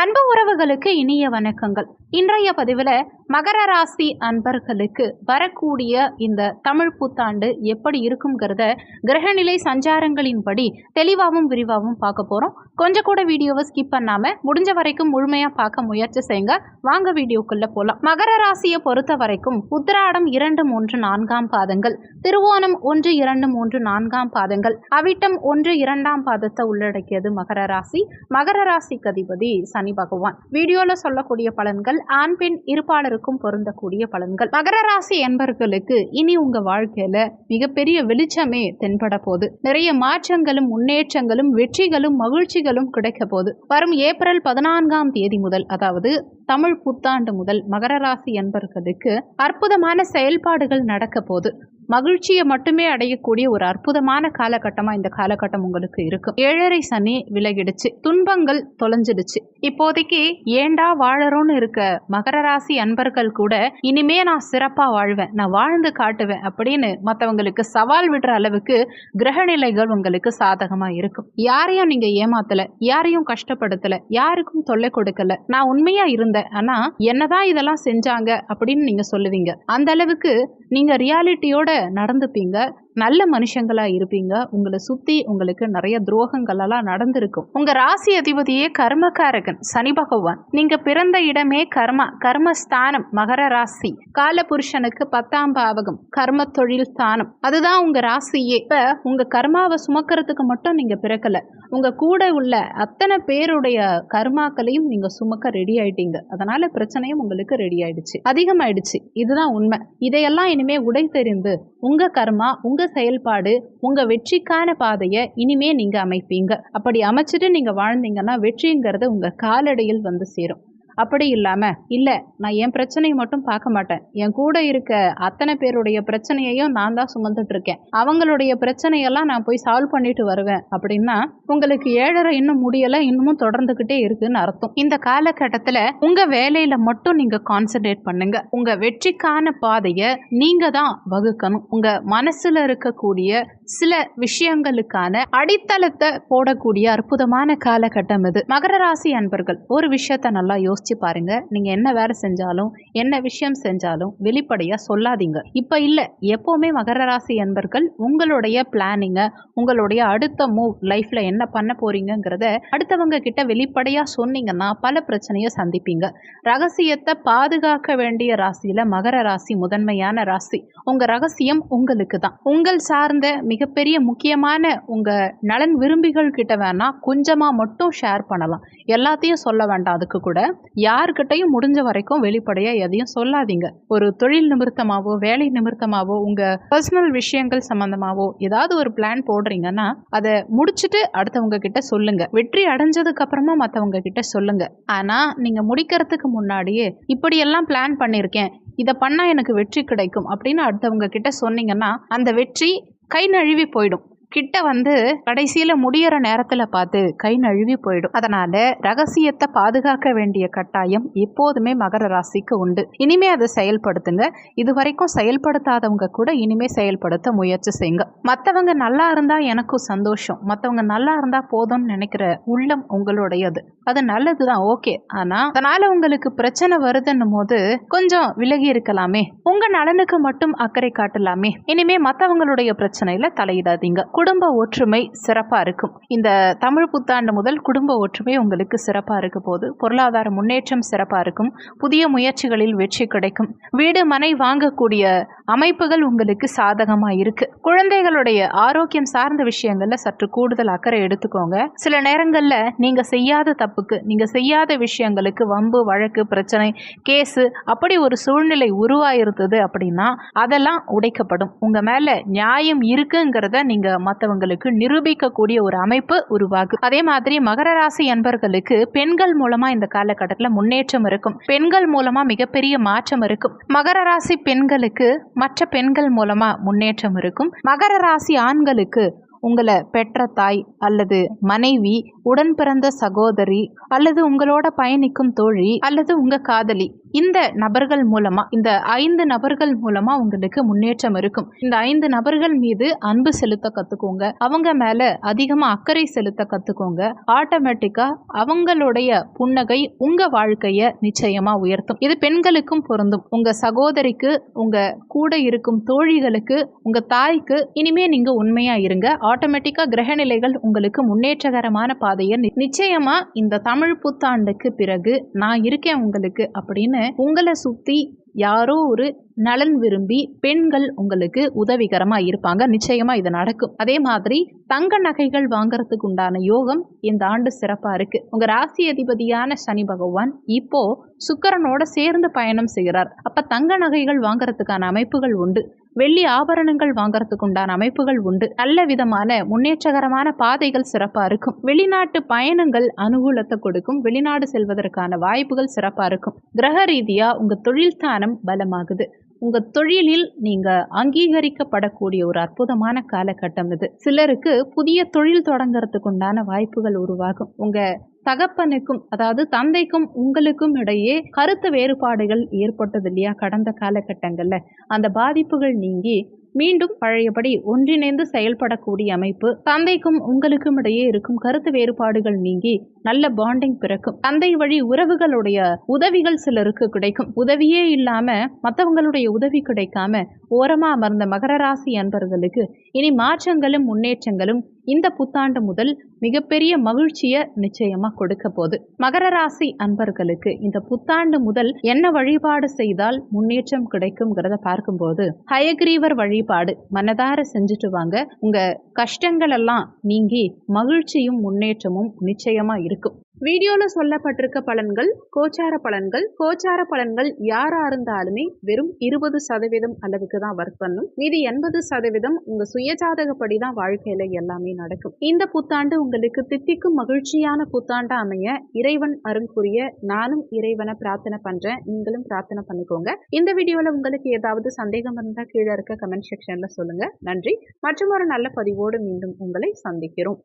அன்பு உறவுகளுக்கு இனிய வணக்கங்கள். இன்றைய பதிவில் மகர ராசி அன்பர்களுக்கு வரக்கூடிய இந்த தமிழ் புத்தாண்டு எப்படி இருக்குங்கிறத கிரகநிலை சஞ்சாரங்களின்படி தெளிவாகவும் விரிவாகவும் பார்க்க போகிறோம் கொஞ்சம் கூட வீடியோவை ஸ்கிப் பண்ணாமல் முடிஞ்ச வரைக்கும் முழுமையாக பார்க்க முயற்சி செய்யுங்க. வாங்க வீடியோக்குள்ளே போகலாம் மகர ராசியை பொறுத்த வரைக்கும் உத்திராடம் இரண்டு மூன்று நான்காம் பாதங்கள். திருவோணம் ஒன்று இரண்டு மூன்று நான்காம் பாதங்கள். அவிட்டம் ஒன்று இரண்டாம் பாதத்தை உள்ளடக்கியது மகர ராசி. மகர ராசிக்கு அதிபதி சனி பகவான். வீடியோல சொல்லக்கூடிய பலன்கள் ஆண் பெண் இருப்பாளருக்கும் பொருந்தக்கூடிய பலன்கள். மகர ராசி என்பர்களுக்கு இனி உங்க வாழ்க்கையில மிகப்பெரிய வெளிச்சமே தென்பட போகுது. நிறைய மாற்றங்களும் முன்னேற்றங்களும் வெற்றிகளும் மகிழ்ச்சிகளும் கிடைக்க போகுது. வரும் ஏப்ரல் பதினான்காம் தேதி முதல் அதாவது தமிழ் புத்தாண்டு முதல் மகர ராசி என்பர்களுக்கு அற்புதமான செயல்பாடுகள் நடக்க போகுது. மகிழ்ச்சியை மட்டுமே அடையக்கூடிய ஒரு அற்புதமான காலகட்டமா இந்த காலகட்டம் உங்களுக்கு இருக்கும். ஏழரை சனி விலகிடுச்சு. துன்பங்கள் தொலைஞ்சிடுச்சு. இப்போதைக்கு ஏண்டா வாழறோன்னு இருக்க? மகர ராசி அன்பர்கள் கூட இனிமே நான் சிறப்பா வாழ்வேன் நான் வாழ்ந்து காட்டுவேன் அப்படின்னு மற்றவங்களுக்கு சவால் விடுற அளவுக்கு கிரகநிலைகள் உங்களுக்கு சாதகமா இருக்கும். யாரையும் நீங்க ஏமாத்தல யாரையும் கஷ்டப்படுத்தல யாருக்கும் தொல்லை கொடுக்கல. நான் உண்மையா இருந்தேன் ஆனா என்னதான் இதெல்லாம் செஞ்சாங்க அப்படின்னு நீங்க சொல்லுவீங்க. அந்த அளவுக்கு நீங்க ரியாலிட்டியோட நடந்துப்பீங்க. நல்ல மனுஷங்களா இருப்பீங்க. உங்களை சுத்தி உங்களுக்கு நிறைய துரோகங்களெல்லாம் நடந்திருக்கும். உங்க ராசி அதிபதியே கர்மகாரகன் சனி பகவான். நீங்க பிறந்த இடமே கர்மா கர்மஸ்தானம் மகர ராசி. கால புருஷனுக்கு பத்தாம் பாவகம் கர்ம தொழில் ஸ்தானம். அதுதான் உங்க ராசியே. இப்ப உங்க கர்மாவை சுமக்கிறதுக்கு மட்டும் நீங்க பிறக்கல. உங்க கூட உள்ள அத்தனை பேருடைய கர்மாக்களையும் நீங்க சுமக்க ரெடி ஆயிட்டீங்க. அதனால பிரச்சனையும் உங்களுக்கு ரெடி ஆயிடுச்சு. அதிகமாயிடுச்சு. இதுதான் உண்மை. இதையெல்லாம் இனிமே உடை தெரிந்து உங்க கர்மா உங்க செயல்பாடு உங்க வெற்றிக்கான பாதையை இனிமே நீங்க அமைப்பீங்க. அப்படி அமைச்சிட்டு நீங்க வாழ்ந்தீங்கன்னா வெற்றிங்கிறது உங்க காலடியில் வந்து சேரும். அப்படி இல்லாம இல்ல நான் என் பிரச்சனையை மட்டும் பார்க்க மாட்டேன். என் கூட இருக்க அத்தனை பேருடைய பிரச்சனையையும் நான் தான் சுமந்துட்டு இருக்கேன். அவங்களுடைய பிரச்சனையெல்லாம் நான் போய் சால்வ் பண்ணிட்டு வருவேன். அப்படின்னா உங்களுக்கு ஏழரை இன்னும் முடியல இன்னமும் தொடர்ந்துகிட்டே இருக்குன்னு அர்த்தம். இந்த காலகட்டத்துல உங்க வேலையில மட்டும் நீங்க கான்சென்ட்ரேட் பண்ணுங்க. உங்க வெற்றிக்கான பாதையை நீங்க தான் வகுக்கணும். உங்க மனசுல இருக்கக்கூடிய சில விஷயங்களுக்கான அடித்தளத்தை போடக்கூடிய அற்புதமான காலகட்டம் இது. மகர ராசி அன்பர்கள் ஒரு விஷயத்த நல்லா யோசிச்சு பாருங்க. நீங்க என்ன வேலை செஞ்சாலும் என்ன விஷயம் செஞ்சாலும் வெளிப்படையா சொல்லாதீங்க. இப்ப இல்ல எப்பவுமே மகர ராசி என்பர்கள் உங்களுடைய பிளானிங்க உங்களுடைய அடுத்த மூவ் லைஃப்ல என்ன பண்ண போறீங்கிறத அடுத்தவங்க கிட்ட வெளிப்படையா சொன்னீங்கன்னா பல பிரச்சனையை சந்திப்பீங்க. ரகசியத்தை பாதுகாக்க வேண்டிய ராசியில மகர ராசி முதன்மையான ராசி. உங்க ரகசியம் உங்களுக்கு தான். உங்கள் சார்ந்த மிகப்பெரிய முக்கியமான உங்க நலன் விரும்பிகள் கிட்ட வேணா கொஞ்சமா மட்டும் ஷேர் பண்ணலாம். எல்லாத்தையும் சொல்ல வேண்டாம் அதுக்கு கூட. யாருக்கிட்டையும் முடிஞ்ச வரைக்கும் வெளிப்படையா எதையும் சொல்லாதீங்க. ஒரு தொழில் நிமித்தமாவோ வேலை நிமித்தமாவோ உங்க பர்சனல் விஷயங்கள் சம்பந்தமாவோ ஏதாவது ஒரு பிளான் போடுறீங்கன்னா அதை முடிச்சுட்டு அடுத்தவங்க கிட்ட சொல்லுங்க. வெற்றி அடைஞ்சதுக்கு அப்புறமா மற்றவங்க கிட்ட சொல்லுங்க. ஆனா நீங்க முடிக்கிறதுக்கு முன்னாடியே இப்படியெல்லாம் பிளான் பண்ணியிருக்கேன். இதை பண்ணா எனக்கு வெற்றி கிடைக்கும். அப்படின்னு அடுத்தவங்க கிட்ட சொன்னீங்கன்னா அந்த வெற்றி கை நழுவி போயிடும். கிட்ட வந்து கடைசியில முடியற நேரத்துல பார்த்து கை நழுவி போயிடும். அதனால ரகசியத்தை பாதுகாக்க வேண்டிய கட்டாயம் எப்போதுமே மகர ராசிக்கு உண்டு. இனிமே அதை செயல்படுத்துங்க. இது வரைக்கும் செயல்படுத்தாதவங்க கூட இனிமே செயல்படுத்த முயற்சி செய்யுங்க. மற்றவங்க நல்லா இருந்தா எனக்கும் சந்தோஷம். மற்றவங்க நல்லா இருந்தா போதும்னு நினைக்கிற உள்ளம் உங்களுடையது. அது நல்லதுதான் ஓகே. ஆனா அதனால உங்களுக்கு பிரச்சனை வருதுன்னும் போது கொஞ்சம் விலகி இருக்கலாமே. உங்க நலனுக்கு மட்டும் அக்கறை காட்டலாமே. இனிமே மற்றவங்களுடைய பிரச்சனையில தலையிடாதீங்க. குடும்ப ஒற்றுமை சிறப்பாக இருக்கும். இந்த தமிழ் புத்தாண்டு முதல் குடும்ப ஒற்றுமை உங்களுக்கு சிறப்பாக இருக்க போது பொருளாதார முன்னேற்றம் சிறப்பாக இருக்கும். புதிய முயற்சிகளில் வெற்றி கிடைக்கும். வீடு மனை வாங்கக்கூடிய அமைப்புகள் உங்களுக்கு சாதகமாக இருக்கு. குழந்தைகளுடைய ஆரோக்கியம் சார்ந்த விஷயங்கள்ல சற்று கூடுதல் அக்கறை எடுத்துக்கோங்க. சில நேரங்களில் நீங்க செய்யாத தப்புக்கு நீங்க செய்யாத விஷயங்களுக்கு வம்பு வழக்கு பிரச்சனை கேஸு அப்படி ஒரு சூழ்நிலை உருவாயிருந்தது அப்படின்னா அதெல்லாம் உடைக்கப்படும். உங்க மேல நியாயம் இருக்குங்கிறத நீங்க மற்றவங்களுக்கு நிரூபிக்கக்கூடிய ஒரு அமைப்பு உருவாகும் அதே மாதிரி மகர ராசி அன்பர்களுக்கு பெண்கள் மூலமா இந்த காலகட்டத்தில் முன்னேற்றம் இருக்கும். பெண்கள் மூலமா மிகப்பெரிய மாற்றம் இருக்கும். மகர ராசி பெண்களுக்கு மற்ற பெண்கள் மூலமா முன்னேற்றம் இருக்கும். மகர ராசி ஆண்களுக்கு உங்களை பெற்ற தாய் அல்லது மனைவி உடன் பிறந்த சகோதரி அல்லது உங்களோட பயணிக்கும் தோழி அல்லது உங்க காதலி. இந்த நபர்கள் மூலமா இந்த ஐந்து நபர்கள் மூலமா உங்களுக்கு முன்னேற்றம் இருக்கும். இந்த ஐந்து நபர்கள் மீது அன்பு செலுத்த கத்துக்கோங்க. அவங்க மேல அதிகமா அக்கறை செலுத்த கத்துக்கோங்க. ஆட்டோமேட்டிக்கா அவங்களுடைய புன்னகை உங்க வாழ்க்கைய நிச்சயமா உயர்த்தும். இது பெண்களுக்கும் பொருந்தும். உங்க சகோதரிக்கு உங்க கூட இருக்கும் தோழிகளுக்கு உங்க தாய்க்கு இனிமே நீங்க உண்மையா இருங்க. ஆட்டோமேட்டிக்காக கிரகநிலைகள் உங்களுக்கு முன்னேற்றகரமான பாதையை நி- இந்த தமிழ் புத்தாண்டுக்கு பிறகு நான் இருக்கேன் உங்களுக்கு அப்படின்னு உங்களை சுற்றி யாரோ ஒரு நலன் விரும்பி பெண்கள் உங்களுக்கு உதவிகரமா இருப்பாங்க. நிச்சயமா இது நடக்கும். அதே மாதிரி தங்க நகைகள் வாங்கறதுக்கு உண்டான யோகம் இந்த ஆண்டு சிறப்பா இருக்கு. உங்க ராசி அதிபதியான சனி பகவான் இப்போ சுக்கரனோட சேர்ந்து பயணம் செய்கிறார் அப்ப தங்க நகைகள் வாங்கறதுக்கான அமைப்புகள் உண்டு. வெள்ளி ஆபரணங்கள் வாங்கறதுக்கு உண்டான அமைப்புகள் உண்டு. நல்ல விதமான முன்னேற்றகரமான பாதைகள் சிறப்பா இருக்கும். வெளிநாட்டு பயணங்கள் அனுகூலத்தை கொடுக்கும். வெளிநாடு செல்வதற்கான வாய்ப்புகள் சிறப்பா இருக்கும். கிரக ரீதியா உங்க தொழில் ஸ்தானம் பலமாகுது. உங்க தொழிலில் நீங்க அங்கீகரிக்கப்படக்கூடிய ஒரு அற்புதமான காலகட்டம் இது. சிலருக்கு புதிய தொழில் தொடங்குறதுக்கு உண்டான வாய்ப்புகள் உருவாகும். உங்க தகப்பனுக்கும் அதாவது தந்தைக்கும் உங்களுக்கும் இடையே கருத்து வேறுபாடுகள் ஏற்பட்டது இல்லையா? கடந்த காலகட்டங்கள்ல. அந்த பாதிப்புகள் நீங்கி மீண்டும் பழையபடி ஒன்றிணைந்து செயல்படக்கூடிய அமைப்பு தந்தைக்கும் உங்களுக்கும் இடையே இருக்கும் கருத்து வேறுபாடுகள் நீங்கி நல்ல பாண்டிங் பிறக்கும். தந்தை வழி உறவுகளுடைய உதவிகள் சிலருக்கு கிடைக்கும். உதவியே இல்லாம மற்றவங்களுடைய உதவி கிடைக்காம ஓரமா அமர்ந்த மகர ராசி அன்பர்களுக்கு இனி மாற்றங்களும் முன்னேற்றங்களும் இந்த புத்தாண்டு முதல் மிகப்பெரிய மகிழ்ச்சியை நிச்சயமா கொடுக்க போகுது. மகர ராசி அன்பர்களுக்கு இந்த புத்தாண்டு முதல் என்ன வழிபாடு செய்தால் முன்னேற்றம் கிடைக்கும்ங்கிறத பார்க்கும்போது ஹயக்ரீவர் வழிபாடு மனதார செஞ்சுட்டு வாங்க. உங்க கஷ்டங்கள் எல்லாம் நீங்கி மகிழ்ச்சியும் முன்னேற்றமும் நிச்சயமா இருக்கும். வீடியோல சொல்லப்பட்டிருக்க பலன்கள் கோச்சார பலன்கள். கோச்சார பலன்கள் யாரா இருந்தாலுமே வெறும் இருபது சதவீதம் அளவுக்கு தான் ஒர்க் பண்ணும். மீதி எண்பது சதவீதம் உங்க சுயஜாதகப்படி தான் வாழ்க்கையில எல்லாமே நடக்கும். இந்த புத்தாண்டு உங்களுக்கு தித்திக்கும் மகிழ்ச்சியான புத்தாண்டு அமைய இறைவன் அருள் புரிய நானும் இறைவனை பிரார்த்தனை பண்றேன். நீங்களும் பிரார்த்தனை பண்ணிக்கோங்க. இந்த வீடியோல உங்களுக்கு ஏதாவது சந்தேகம் இருந்தா கீழே இருக்க கமெண்ட் செக்ஷன்ல சொல்லுங்க. நன்றி. மற்றும் ஒரு நல்ல பதிவோடு மீண்டும் உங்களை சந்திக்கிறோம்.